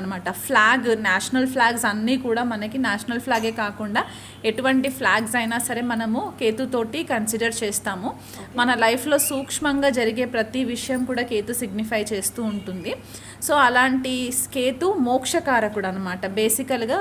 అనమాట flag national flags అన్నీ కూడా మనకి నేషనల్ ఫ్లాగే కాకుండా ఎటువంటి ఫ్లాగ్స్ అయినా సరే మనము కేతుతోటి కన్సిడర్ చేస్తాము. మన లైఫ్లో సూక్ష్మంగా జరిగే ప్రతి విషయం కూడా కేతు సిగ్నిఫై చేస్తూ ఉంటుంది. సో అలాంటి కేతు మోక్షకారకుడు అనమాట బేసికల్గా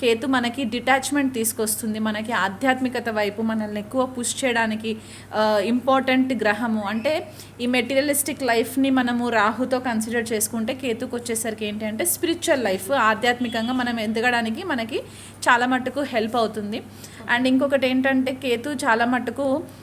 కేతు మనకి డిటాచ్మెంట్ తీసుకొస్తుంది. మనకి ఆధ్యాత్మికత వైపు మనల్ని ఎక్కువ పుష్ చేయడానికి ఇంపార్టెంట్ గ్రహము. అంటే ఈ మెటీరియలిస్టిక్ లైఫ్ని మనము రాహుతో కన్సిడర్ చేసుకుంటే కేతుకు వచ్చేసరికి ఏంటి అంటే స్పిరిచువల్ లైఫ్ ఆధ్యాత్మికంగా మనం ఎదగడానికి మనకి చాలా మట్టుకు హెల్ప్ అవుతుంది. అండ్ ఇంకొకటి ఏంటంటే కేతు చాలా మట్టుకు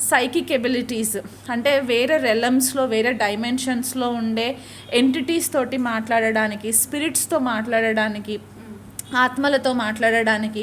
సైకిక్ ఎబిలిటీస్ అంటే వేరే రెలమ్స్లో వేరే డైమెన్షన్స్లో ఉండే ఎంటిటీస్ తోటి మాట్లాడడానికి స్పిరిట్స్తో మాట్లాడడానికి ఆత్మలతో మాట్లాడడానికి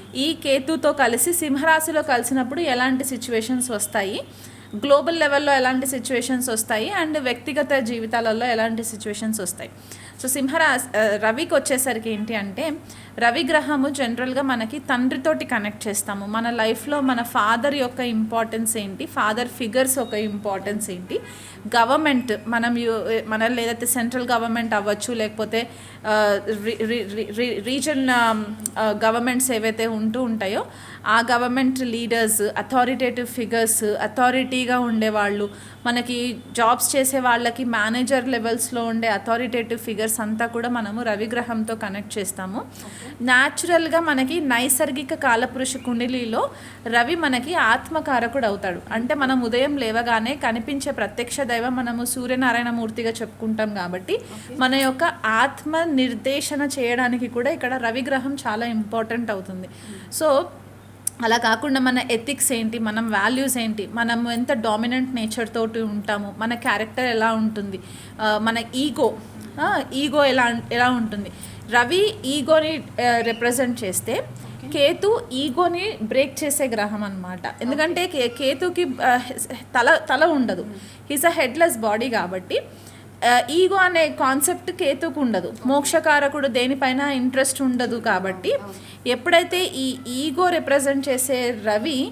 ఈ కేతుతో కలిసి సింహరాశిలో కలిసినప్పుడు ఎలాంటి సిచ్యువేషన్స్ వస్తాయి? గ్లోబల్ లెవెల్లో ఎలాంటి సిచ్యువేషన్స్ వస్తాయి? అండ్ వ్యక్తిగత జీవితాలలో ఎలాంటి సిచ్యువేషన్స్ వస్తాయి? సో సింహరాశి రవికి వచ్చేసరికి ఏంటి అంటే రవి గ్రహము జనరల్గా మనకి తండ్రితోటి కనెక్ట్ చేస్తాము. మన లైఫ్లో మన ఫాదర్ యొక్క ఇంపార్టెన్స్ ఏంటి? ఫాదర్ ఫిగర్స్ ఒక ఇంపార్టెన్స్ ఏంటి? గవర్నమెంట్ మనం మనం మన లేదైతే సెంట్రల్ గవర్నమెంట్ అవ్వచ్చు లేకపోతే రీజన్ గవర్నమెంట్స్ ఏవైతే ఉంటూ ఉంటాయో ఆ గవర్నమెంట్ లీడర్స్ అథారిటేటివ్ ఫిగర్స్ అథారిటీగా ఉండేవాళ్ళు మనకి జాబ్స్ చేసే వాళ్ళకి మేనేజర్ లెవెల్స్లో ఉండే అథారిటేటివ్ ఫిగర్స్ అంతా కూడా మనము రవిగ్రహంతో కనెక్ట్ చేస్తాము. న్యాచురల్గా మనకి నైసర్గిక కాలపురుష కుండలిలో రవి మనకి ఆత్మకారకుడు అవుతాడు. అంటే మనం ఉదయం లేవగానే కనిపించే ప్రత్యక్ష దైవం మనము సూర్యనారాయణ మూర్తిగా చెప్పుకుంటాం కాబట్టి మన యొక్క ఆత్మ నిర్దేశన చేయడానికి కూడా ఇక్కడ రవిగ్రహం చాలా ఇంపార్టెంట్ అవుతుంది. సో అలా కాకుండా మన ఎథిక్స్ ఏంటి మనం వాల్యూస్ ఏంటి మనం ఎంత డామినెంట్ నేచర్ తోటి ఉంటాము మన క్యారెక్టర్ ఎలా ఉంటుంది మన ఈగో ఈగో ఎలా ఎలా ఉంటుంది. రవి ఈగోని రిప్రజెంట్ చేస్తే కేతు ఈగోని బ్రేక్ చేసే గ్రహం అన్నమాట. ఎందుకంటే కే- కేతుకి తల తల ఉండదు. హీస్ అ హెడ్లెస్ బాడీ కాబట్టి ఈగో అనే కాన్సెప్ట్ కేతుకు ఉండదు. మోక్షకారకుడు దేనిపైన ఇంట్రెస్ట్ ఉండదు కాబట్టి ఎప్పుడైతే ఈ ఈగో రిప్రజెంట్ చేసే రవి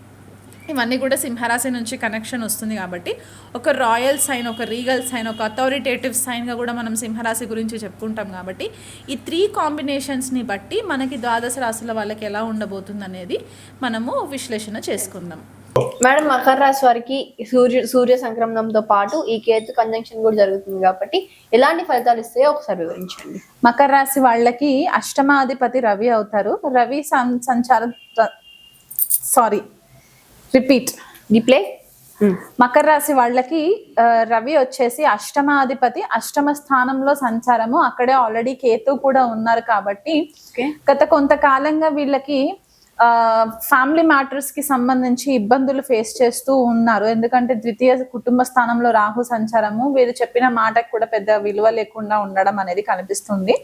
ఇవన్నీ కూడా సింహరాశి నుంచి కనెక్షన్ వస్తుంది కాబట్టి ఒక రాయల్ సైన్ ఒక రీగల్ సైన్ ఒక అథారిటేటివ్ సైన్గా కూడా మనం సింహరాశి గురించి చెప్పుకుంటాం కాబట్టి ఈ త్రీ కాంబినేషన్స్ని బట్టి మనకి ద్వాదశ రాశుల వాళ్ళకి ఎలా ఉండబోతుంది అనేది మనము విశ్లేషణ చేసుకుందాం. మేడం మకర రాశి వారికి సూర్య సూర్య సంక్రమణంతో పాటు ఈ కేతు కంజంక్షన్ కూడా జరుగుతుంది కాబట్టి ఎలాంటి ఫలితాలు ఇస్తాయో ఒకసారి వివరించండి. మకర రాశి వాళ్ళకి అష్టమాధిపతి రవి అవుతారు. రవి సంచారం సారీ రిపీట్ డిప్లే మకర రాశి వాళ్ళకి రవి వచ్చేసి అష్టమాధిపతి అష్టమ స్థానంలో సంచారము. అక్కడే ఆల్రెడీ కేతు కూడా ఉన్నారు కాబట్టి గత కొంతకాలంగా వీళ్ళకి ఫ్యామిలీ మ్యాటర్స్కి సంబంధించి ఇబ్బందులు ఫేస్ చేస్తూ ఉన్నారు. ఎందుకంటే ద్వితీయ కుటుంబ స్థానంలో రాహు సంచారము. వీరు చెప్పిన మాటకు కూడా పెద్ద విలువ లేకుండా ఉండడం అనేది కనిపిస్తుంది.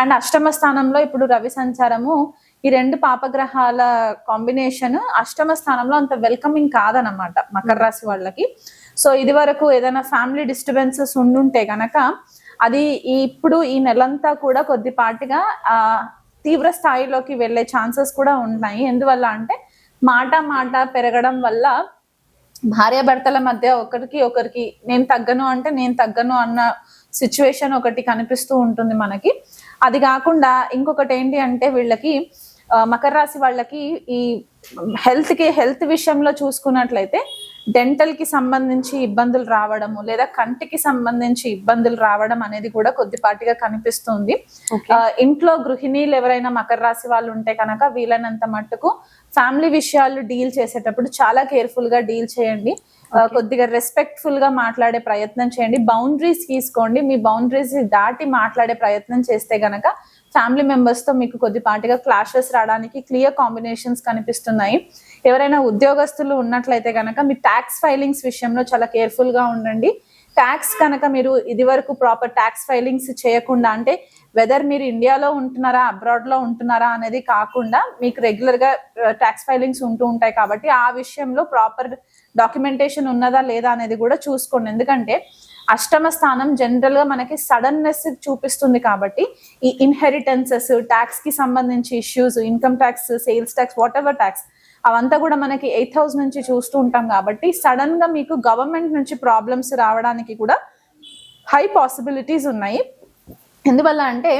అండ్ అష్టమ స్థానంలో ఇప్పుడు రవి సంచారము. ఈ రెండు పాపగ్రహాల కాంబినేషన్ అష్టమ స్థానంలో అంత వెల్కమింగ్ కాదనమాట మకర రాశి వాళ్ళకి. సో ఇది వరకు ఏదైనా ఫ్యామిలీ డిస్టర్బెన్సెస్ ఉండుంటే గనక అది ఇప్పుడు ఈ నెలంతా కూడా కొద్దిపాటిగా ఆ తీవ్ర స్థాయిలోకి వెళ్ళే ఛాన్సెస్ కూడా ఉన్నాయి. ఎందువల్ల అంటే మాట మాట పెరగడం వల్ల భార్యాభర్తల మధ్య ఒకరికి ఒకరికి నేను తగ్గను అంటే నేను తగ్గను అన్న సిచ్యువేషన్ ఒకటి కనిపిస్తూ ఉంటుంది మనకి. అది కాకుండా ఇంకొకటి ఏంటి అంటే వీళ్ళకి మకర రాశి వాళ్ళకి ఈ హెల్త్కి హెల్త్ విషయంలో చూసుకున్నట్లయితే డెంటల్కి సంబంధించి ఇబ్బందులు రావడము లేదా కంటికి సంబంధించి ఇబ్బందులు రావడం అనేది కూడా కొద్దిపాటిగా కనిపిస్తుంది. ఇంట్లో గృహిణీలు ఎవరైనా మకర రాశి వాళ్ళు ఉంటే కనుక వీలైనంత మట్టుకు ఫ్యామిలీ విషయాలు డీల్ చేసేటప్పుడు చాలా కేర్ఫుల్గా డీల్ చేయండి. కొద్దిగా రెస్పెక్ట్ఫుల్గా మాట్లాడే ప్రయత్నం చేయండి. బౌండరీస్ తీసుకోండి. మీ బౌండరీస్ దాటి మాట్లాడే ప్రయత్నం చేస్తే గనక ఫ్యామిలీ మెంబర్స్తో మీకు కొద్దిపాటిగా క్లాషెస్ రావడానికి క్లియర్ కాంబినేషన్స్ కనిపిస్తున్నాయి. ఎవరైనా ఉద్యోగస్తులు ఉన్నట్లయితే కనుక మీ ట్యాక్స్ ఫైలింగ్స్ విషయంలో చాలా కేర్ఫుల్గా ఉండండి. ట్యాక్స్ కనుక మీరు ఇది వరకు ప్రాపర్ ట్యాక్స్ ఫైలింగ్స్ చేయకుండా అంటే వెదర్ మీరు ఇండియాలో ఉంటున్నారా అబ్రాడ్లో ఉంటున్నారా అనేది కాకుండా మీకు రెగ్యులర్గా uh, ట్యాక్స్ ఫైలింగ్స్ ఉంటూ ఉంటాయి కాబట్టి ఆ విషయంలో ప్రాపర్ డాక్యుమెంటేషన్ ఉన్నదా లేదా అనేది కూడా చూసుకోండి. ఎందుకంటే అష్టమ స్థానం జనరల్గా మనకి సడన్నెస్ చూపిస్తుంది కాబట్టి ఈ ఇన్హెరిటెన్సెస్ ట్యాక్స్కి సంబంధించి issues income tax sales tax whatever tax అవంతా కూడా మనకి ఎయిత్ హౌస్ నుంచి చూస్తూ ఉంటాం కాబట్టి సడన్గా మీకు గవర్నమెంట్ నుంచి ప్రాబ్లమ్స్ రావడానికి కూడా హై పాసిబిలిటీస్ ఉన్నాయి. ఎందువల్ల అంటే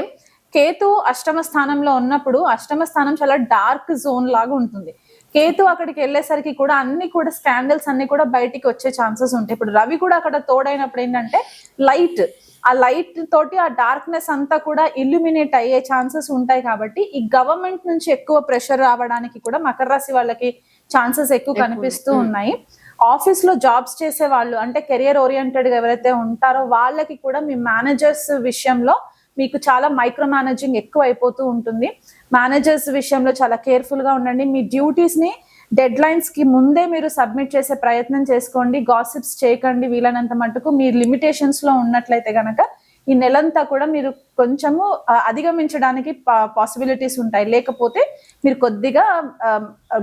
కేతు అష్టమ స్థానంలో ఉన్నప్పుడు అష్టమ స్థానం చాలా డార్క్ జోన్ లాగా ఉంటుంది. కేతు అక్కడికి వెళ్ళేసరికి కూడా అన్ని కూడా స్కాండల్స్ అన్ని కూడా బయటికి వచ్చే ఛాన్సెస్ ఉంటాయి. ఇప్పుడు రవి కూడా అక్కడ తోడైనప్పుడు ఏంటంటే లైట్. ఆ లైట్ తోటి ఆ డార్క్నెస్ అంతా కూడా ఇల్యూమినేట్ అయ్యే ఛాన్సెస్ ఉంటాయి కాబట్టి ఈ గవర్నమెంట్ నుంచి ఎక్కువ ప్రెషర్ రావడానికి కూడా మకర రాశి వాళ్ళకి ఛాన్సెస్ ఎక్కువ కనిపిస్తూ ఉన్నాయి. ఆఫీస్లో జాబ్స్ చేసే వాళ్ళు అంటే కెరియర్ ఓరియంటెడ్గా ఎవరైతే ఉంటారో వాళ్ళకి కూడా మీ మేనేజర్స్ విషయంలో మీకు చాలా మైక్రో మేనేజింగ్ ఎక్కువ అయిపోతూ ఉంటుంది. మేనేజర్స్ విషయంలో చాలా కేర్ఫుల్గా ఉండండి. మీ డ్యూటీస్ని డెడ్ లైన్స్కి ముందే మీరు సబ్మిట్ చేసే ప్రయత్నం చేసుకోండి గాసిప్స్ చేయకండి వీలైనంత మటుకు. మీ లిమిటేషన్స్లో ఉన్నట్లయితే గనక ఈ నెలంతా కూడా మీరు కొంచెము అధిగమించడానికి పాసిబిలిటీస్ ఉంటాయి. లేకపోతే మీరు కొద్దిగా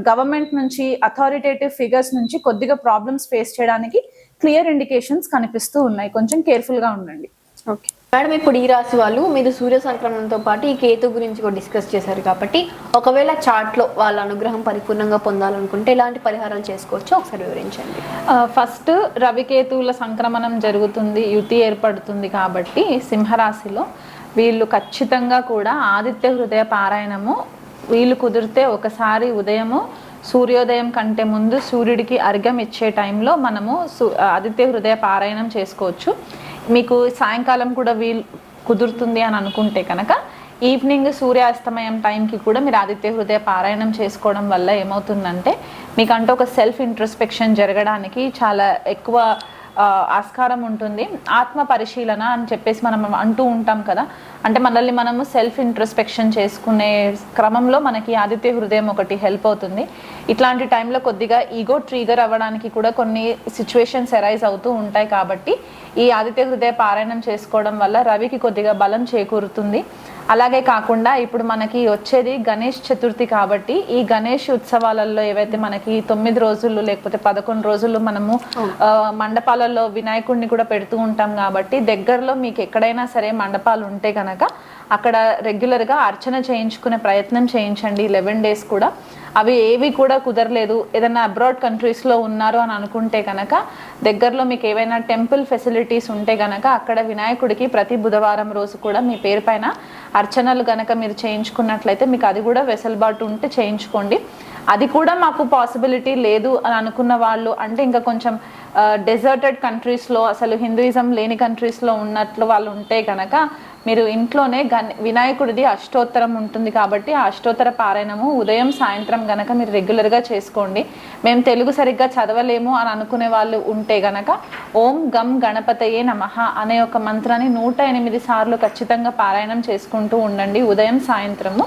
గవర్నమెంట్ నుంచి అథారిటేటివ్ ఫిగర్స్ నుంచి కొద్దిగా ప్రాబ్లమ్స్ ఫేస్ చేయడానికి క్లియర్ ఇండికేషన్స్ కనిపిస్తూ ఉన్నాయి. కొంచెం కేర్ఫుల్గా ఉండండి. ఓకే మేడం ఇప్పుడు ఈ రాశి వాళ్ళు మీరు సూర్య సంక్రమణంతో పాటు ఈ కేతు గురించి కూడా డిస్కస్ చేశారు కాబట్టి ఒకవేళ చాట్లో వాళ్ళ అనుగ్రహం పరిపూర్ణంగా పొందాలనుకుంటే ఎలాంటి పరిహారాలు చేసుకోవచ్చో ఒకసారి వివరించండి. ఫస్ట్ రవికేతువుల సంక్రమణం జరుగుతుంది యుతి ఏర్పడుతుంది కాబట్టి సింహరాశిలో వీళ్ళు ఖచ్చితంగా కూడా ఆదిత్య హృదయ పారాయణము వీళ్ళు కుదిరితే ఒకసారి ఉదయము సూర్యోదయం కంటే ముందు సూర్యుడికి అర్ఘ్యం ఇచ్చే టైంలో మనము సు- ఆదిత్య హృదయ పారాయణం చేసుకోవచ్చు. మీకు సాయంకాలం కూడా వీలు కుదురుతుంది అని అనుకుంటే కనుక ఈవినింగ్ సూర్యాస్తమయం టైంకి కూడా మీరు ఆదిత్య హృదయ పారాయణం చేసుకోవడం వల్ల ఏమవుతుందంటే మీకంటూ ఒక సెల్ఫ్ ఇంట్రస్పెక్షన్ జరగడానికి చాలా ఎక్కువ ఆస్కారం ఉంటుంది. ఆత్మ పరిశీలన అని చెప్పేసి మనం అంటూ ఉంటాం కదా. అంటే మనల్ని మనము సెల్ఫ్ ఇంట్రస్పెక్షన్ చేసుకునే క్రమంలో మనకి ఆదిత్య హృదయం ఒకటి హెల్ప్ అవుతుంది. ఇట్లాంటి టైంలో కొద్దిగా ఈగో ట్రీగర్ అవ్వడానికి కూడా కొన్ని సిచ్యువేషన్స్ ఎరైజ్ అవుతూ ఉంటాయి కాబట్టి ఈ ఆదిత్య హృదయ పారాయణం చేసుకోవడం వల్ల రవికి కొద్దిగా బలం చేకూరుతుంది. అలాగే కాకుండా ఇప్పుడు మనకి వచ్చేది గణేష్ చతుర్థి కాబట్టి ఈ గణేష్ ఉత్సవాలలో ఏవైతే మనకి తొమ్మిది రోజులు లేకపోతే పదకొండు రోజులు మనము మండపాలలో వినాయకుడిని కూడా పెడుతూ ఉంటాం కాబట్టి దగ్గరలో మీకు ఎక్కడైనా సరే మండపాలు ఉంటే కనుక అక్కడ రెగ్యులర్గా అర్చన చేయించుకునే ప్రయత్నం చేయించండి లెవెన్ డేస్ కూడా. అవి ఏవి కూడా కుదరలేదు. ఏదైనా అబ్రాడ్ కంట్రీస్లో ఉన్నారు అని అనుకుంటే కనుక దగ్గరలో మీకు ఏవైనా టెంపుల్ ఫెసిలిటీస్ ఉంటే గనక అక్కడ వినాయకుడికి ప్రతి బుధవారం రోజు కూడా మీ పేరు పైన అర్చనలు గనక మీరు చేయించుకున్నట్లయితే మీకు అది కూడా వెసులుబాటు ఉంటే చేయించుకోండి. అది కూడా మాకు పాసిబిలిటీ లేదు అని అనుకున్న వాళ్ళు అంటే ఇంకా కొంచెం డెజర్టెడ్ కంట్రీస్లో అసలు హిందూయిజం లేని కంట్రీస్లో ఉన్నట్లు వాళ్ళు ఉంటే కనుక మీరు ఇంట్లోనే గన్ వినాయకుడిది అష్టోత్తరం ఉంటుంది కాబట్టి ఆ అష్టోత్తర పారాయణము ఉదయం సాయంత్రం గనక మీరు రెగ్యులర్గా చేసుకోండి. మేము తెలుగు సరిగ్గా చదవలేము అని అనుకునే వాళ్ళు ఉంటే గనక ఓం గం గణపతయే నమః అనే ఒక మంత్రాన్ని నూట ఎనిమిది సార్లు ఖచ్చితంగా పారాయణం చేసుకుంటూ ఉండండి ఉదయం సాయంత్రము.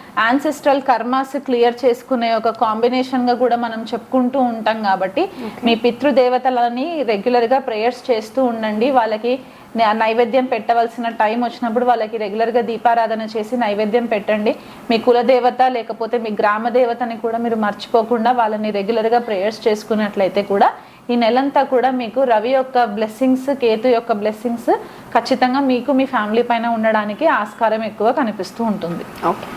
యాన్సెస్ట్రల్ కర్మాస్ క్లియర్ చేసుకునే ఒక కాంబినేషన్గా కూడా మనం చెప్పుకుంటూ ఉంటాం కాబట్టి మీ పితృదేవతలని రెగ్యులర్గా ప్రేయర్స్ చేస్తూ ఉండండి. వాళ్ళకి నైవేద్యం పెట్టవలసిన టైం వచ్చినప్పుడు వాళ్ళకి రెగ్యులర్గా దీపారాధన చేసి నైవేద్యం పెట్టండి. మీ కులదేవత లేకపోతే మీ గ్రామ దేవతని కూడా మీరు మర్చిపోకుండా వాళ్ళని రెగ్యులర్గా ప్రేయర్స్ చేసుకున్నట్లయితే కూడా ఈ నెలంతా కూడా మీకు రవి యొక్క బ్లెస్సింగ్స్ కేతు యొక్క బ్లెస్సింగ్స్ ఖచ్చితంగా మీకు మీ ఫ్యామిలీ పైన ఉండడానికి ఆస్కారం ఎక్కువ కనిపిస్తూ ఉంటుంది. ఓకే